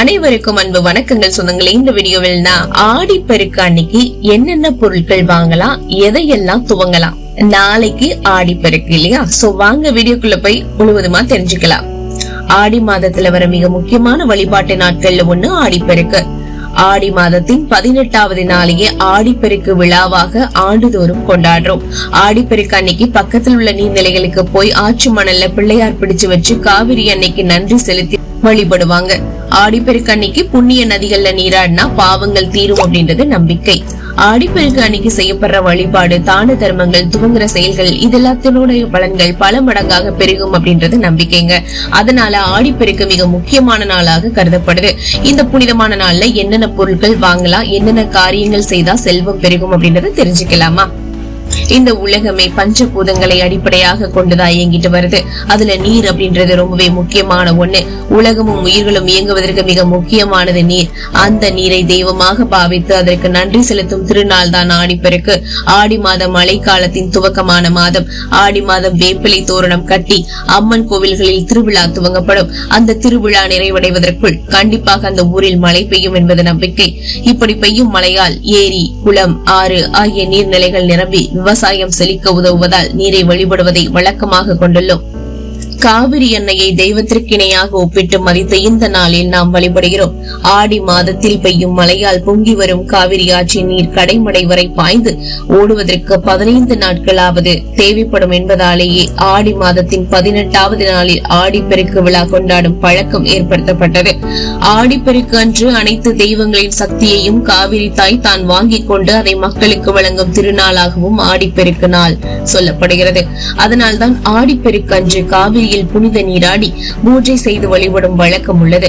அனைவருக்கும் அன்பு வணக்கங்கள் சொந்தங்களே. இந்த வீடியோவில் நான் ஆடி பெருக்கு அன்னைக்கு என்னென்ன பொருட்கள் வாங்கலாம் எதையெல்லாம் துவங்கலாம். நாளைக்கு ஆடி பெருக்கு இல்லையா? சோ வாங்க வீடியோக்குள்ள போய் முழுவதுமா தெரிஞ்சுக்கலாம். ஆடி மாதத்துல வர மிக முக்கியமான வழிபாட்டு நாட்கள்ல ஒண்ணு ஆடிப்பெருக்கு ஆடி மாதத்தின் பதினெட்டாவது நாளையே ஆடிப்பெருக்கு விழாவாக ஆண்டுதோறும் கொண்டாடுறோம். ஆடிப்பெருக்கு அன்னைக்கு பக்கத்தில் உள்ள நீர்நிலைகளுக்கு போய் ஆற்று மணல்ல பிள்ளையார் பிடிச்சு வச்சு காவிரி அன்னைக்கு நன்றி செலுத்தி வழிபடுவாங்க. ஆடிப்பெருக்கு அன்னைக்கு புண்ணிய நதிகள்ல நீராடினா பாவங்கள் தீரும் அப்படின்றது நம்பிக்கை. ஆடிப்பெருக்கு அன்னைக்கு செய்யப்படுற வழிபாடு தான தர்மங்கள் துவங்குற செயல்கள் இது எல்லாத்தினுடைய பலன்கள் பல மடங்காக பெருகும் அப்படின்றது நம்பிக்கைங்க. அதனால ஆடிப்பெருக்கு மிக முக்கியமான நாளாக கருதப்படுது. இந்த புனிதமான நாள்ல என்னென்ன பொருட்கள் வாங்கலாம் என்னென்ன காரியங்கள் செய்தா செல்வம் பெருகும் அப்படின்றத தெரிஞ்சுக்கலாமா? இந்த உலகமே பஞ்சபூதங்களை அடிப்படையாக கொண்டுதான் இயங்கிட்டு வருது. அதுல நீர் அப்படின்றது ரொம்பவே முக்கியமான ஒண்ணு. உலகமும் உயிர்களும் இயங்குவதற்கு மிக முக்கியமானது நீர். அந்த நீரை தெய்வமாக பாவித்து அதற்கு நன்றி செலுத்தும் திருநாள் தான் ஆடிப்பெருக்கு ஆடி மாதம் மழைக்காலத்தின் துவக்கமான மாதம். ஆடி மாதம் வேப்பிலை தோரணம் கட்டி அம்மன் கோவில்களில் திருவிழா துவங்கப்படும். அந்த திருவிழா நிறைவடைவதற்குள் கண்டிப்பாக அந்த ஊரில் மழை பெய்யும் என்பது நம்பிக்கை. இப்படி பெய்யும் மழையால் ஏரி குளம் ஆறு ஆகிய நீர்நிலைகள் நிரம்பி விவசாயம் செழிக்க உதவுவதால் நீரை வழிபடுவதை வழக்கமாக கொண்டுள்ளோம். காவிரி எண்ணெயை தெய்வத்திற்கு இணையாக ஒப்பிட்டு மதித்த இந்த நாளில் நாம் வழிபடுகிறோம். ஆடி மாதத்தில் பெய்யும் மழையால் பொங்கி வரும் காவிரி ஆற்றின் நீர் கடைமடை வரை பாய்ந்து ஓடுவதற்கு பதினைந்து நாட்களாவது தேவைப்படும் என்பதாலேயே ஆடி மாதத்தின் பதினெட்டாவது நாளில் ஆடிப்பெருக்கு விழா கொண்டாடும் பழக்கம் ஏற்படுத்தப்பட்டது. ஆடிப்பெருக்கு அன்று அனைத்து தெய்வங்களின் சக்தியையும் காவிரி தாய் தான் வாங்கிக் கொண்டு அதை மக்களுக்கு வழங்கும் திருநாளாகவும் ஆடிப்பெருக்கு நாள் சொல்லப்படுகிறது. அதனால்தான் ஆடிப்பெருக்கு அன்று காவிரியில் புனித நீராடி பூஜை செய்து வழிபடும் வழக்கம் உள்ளது.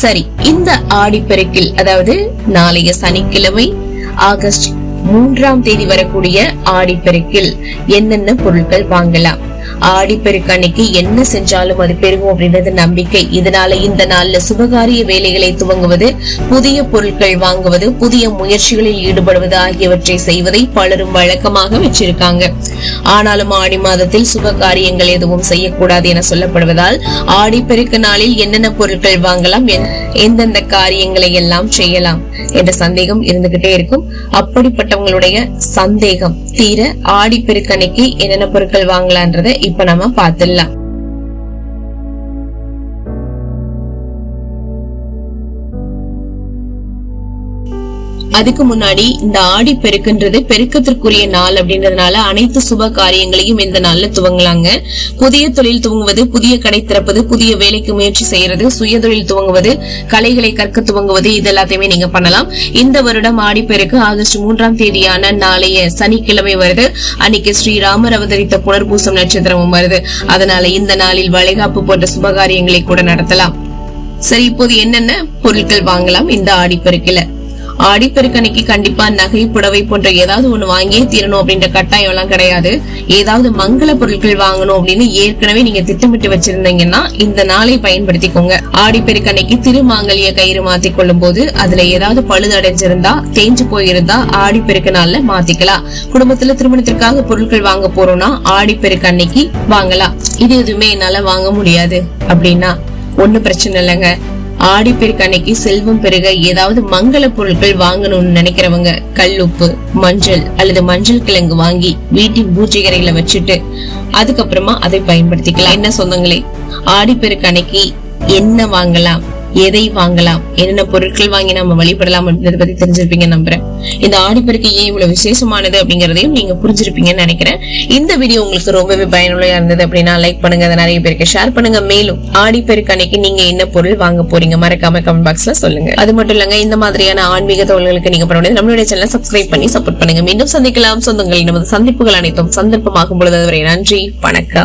சரி இந்த ஆடிப்பெருக்கில் அதாவது நாளைய சனிக்கிழமை ஆகஸ்ட் மூன்றாம் தேதி வரக்கூடிய ஆடிப்பெருக்கில் என்னென்ன பொருட்கள் வாங்கலாம்? ஆடிப்பெருக்கு அன்னைக்கு என்ன செஞ்சாலும் அது பெருகும் அப்படின்றது நம்பிக்கை. இதனால இந்த நாள்ல சுபகாரிய வேலைகளை துவங்குவது புதிய பொருட்கள் வாங்குவது புதிய முயற்சிகளில் ஈடுபடுவது ஆகியவற்றை செய்வதை பலரும் வழக்கமாக வச்சிருக்காங்க. ஆனாலும் ஆடி மாதத்தில் சுப காரியங்கள் எதுவும் செய்யக்கூடாது என சொல்லப்படுவதால் ஆடிப்பெருக்கு நாளில் என்னென்ன பொருட்கள் வாங்கலாம் எந்தெந்த காரியங்களை எல்லாம் செய்யலாம் என்ற சந்தேகம் இருந்துகிட்டே இருக்கும். அப்படிப்பட்டவங்களுடைய சந்தேகம் தீர ஆடிப்பெருக்கு அன்னைக்கு என்னென்ன பொருட்கள் வாங்கலான்றதை இப்ப நம்ம பாத்துடலாம் அதுக்கு முன்னாடி இந்த ஆடி பெருக்குன்றது பெருக்கத்திற்குரிய நாள் அப்படின்றதுனால அனைத்து சுப காரியங்களையும் இந்த நாள்ல துவங்கலாங்க. புதிய தொழில் துவங்குவது புதிய கடை திறப்பது புதிய வேலைக்கு முயற்சி செய்யறது சுய தொழில் துவங்குவது கலைகளை கற்க துவங்குவது இது எல்லாத்தையுமே நீங்க பண்ணலாம். இந்த வருடம் ஆடி பெருக்கு ஆகஸ்ட் மூன்றாம் தேதியான நாளைய சனிக்கிழமை வருது. அன்னைக்கு ஸ்ரீராமர் அவதரித்த புனர்பூசம் நட்சத்திரமும் வருது. அதனால இந்த நாளில் வளைகாப்பு போன்ற சுபகாரியங்களை கூட நடத்தலாம். சரி இப்போது என்னென்ன பொருட்கள் வாங்கலாம் இந்த ஆடிப்பெருக்கில ஆடிப்பெருக்கன்னைக்கு கண்டிப்பா நகை புடவை போன்ற ஏதாவது ஒண்ணு வாங்கியே தீரணும் அப்படின்ற கட்டாயம் எல்லாம் கிடையாது. ஏதாவது மங்கள பொருட்கள் வாங்கணும் அப்படின்னு ஏற்கனவே நீங்க திட்டமிட்டு வச்சிருந்தீங்கன்னா இந்த நாளை பயன்படுத்திக்கோங்க. ஆடிப்பெருக்கன்னைக்கு திருமாங்கல்ய கயிறு மாத்தி கொள்ளும் போது அதுல ஏதாவது பழுதடைஞ்சிருந்தா தேஞ்சு போயிருந்தா ஆடிப்பெருக்க நாள்ல மாத்திக்கலாம். குடும்பத்துல திருமணத்திற்காக பொருட்கள் வாங்க போறோம்னா ஆடிப்பெருக்கு அன்னைக்கு வாங்கலாம். இது எதுவுமே என்னால வாங்க முடியாது அப்படின்னா ஒன்னும் பிரச்சனை இல்லைங்க. ஆடிப்பெருக்கு அன்னைக்கு செல்வம் பெருக ஏதாவது மங்கள பொருட்கள் வாங்கணும்னு நினைக்கிறவங்க கல்லுப்பு மஞ்சள் அல்லது மஞ்சள் கிழங்கு வாங்கி வீட்டின் பூஜை கரைகளை வச்சுட்டு அதுக்கப்புறமா அதை பயன்படுத்திக்கலாம். என்ன சொந்தங்களே? ஆடிப்பெருக்கு அன்னைக்கு என்ன வாங்கலாம்? எதை வாங்கலாம்? என்னென்ன பொருட்கள் வாங்கி நம்ம வழிபடலாம் அப்படின்றத பத்தி தெரிஞ்சிருப்பீங்க நம்புறேன். இந்த ஆடிப்பெருக்கு ஏன் இவ்வளவு விசேஷமானது அப்படிங்கறதையும் நீங்க புரிஞ்சிருப்பீங்கன்னு நினைக்கிறேன். இந்த வீடியோ உங்களுக்கு ரொம்பவே பயனுள்ளதா இருந்தது அப்படின்னா லைக் பண்ணுங்க. அதை நிறைய பேருக்கு ஷேர் பண்ணுங்க. மேலும் ஆடிப்பெருக்கு அன்னைக்கு நீங்க என்ன பொருள் வாங்க போறீங்க மறக்காம கமெண்ட் பாக்ஸ்ல சொல்லுங்க. அது மட்டும் இல்லங்க இந்த மாதிரியான ஆன்மீக தகவல்களுக்கு நீங்க பண்ண முடியாது நம்மளுடைய சேனலை சப்ஸ்கிரைப் பண்ணி சப்போர்ட் பண்ணுங்க. மீண்டும் சந்திக்கலாம். சொந்தங்களின் நமது சந்திப்புகள் அனைத்தும் சந்தர்ப்பமாகும் பொழுது அதுவரை நன்றி வணக்கம்.